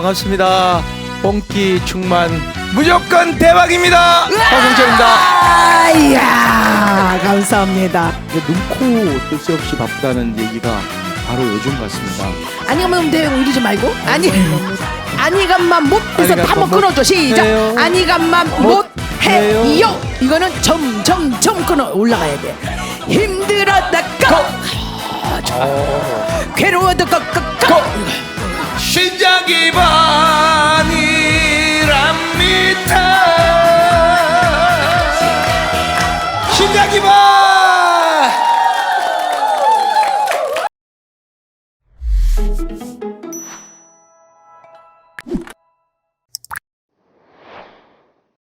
반갑습니다. 뽕기 충만 무조건 대박입니다. 박성철입니다. 아이야 감사합니다. 눈코 뜰새 없이 바쁘다는 얘기가 바로 요즘 같습니다. 아니가만 대응 이러지 말고? 아니 아니간만 못해서 아니간만 한번 못 끊어줘. 시작. 해요. 아니간만 못 해요. 이거는 점점점 끊어 올라가야 돼. 힘들었다. 고! 괴로워도 꺾꺾꺾 시작이 반 시작이 반.